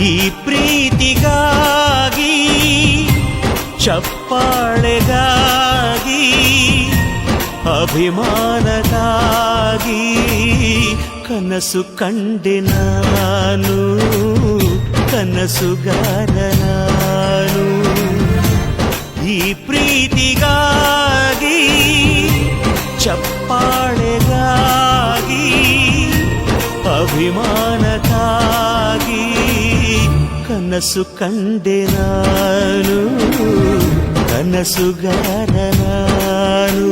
ಈ ಪ್ರೀತಿಗಾಗಿ ಚಪ್ಪಾಳೆಗಾಗಿ ಅಭಿಮಾನಕ್ಕಾಗಿ ಕನಸು ಕಂಡೆ ನಾನು ಕನಸುಗಾರ ನಾನು. ಈ ಪ್ರೀತಿಗಾಗಿ ಚಪ್ಪಾಳೆಗಾಗಿ ಅಭಿಮಾನಕ್ಕಾಗಿ ಕನಸು ಕಂಡೆ ನಾನು ಕನಸುಗಾರ ನಾನು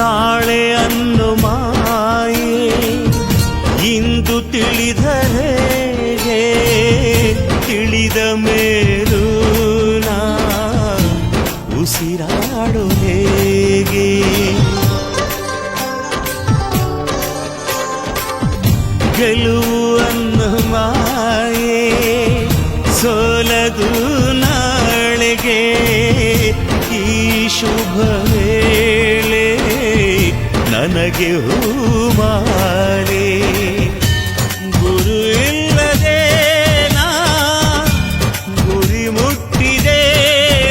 ನಾಳೆ ಅನ್ನು ಮಾಯೆ ಇಂದು ತಿಳಿದರೆ ತಿಳಿದ ಮೇಲೂ ನಾ ಉಸಿರಾಡು ಹೇಗೆ? ಗೆಲುವು ನನಗೆ ಹೂಮಾಲೆ. ಗುರು ಇಲ್ಲದೆ ನಾ, ಗುರಿ ಮುಟ್ಟಿದೆ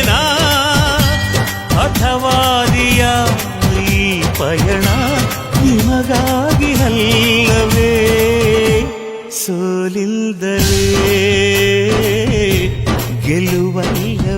ನಾ ಅಥವಾದಿಯ ಈ ಪಯಣ ನಿಮಗಾಗಿ ಅಲ್ಲವೇ? ಸೋಲಿಲ್ಲದಲೇ ಗೆಲುವಲ್ಲವೇ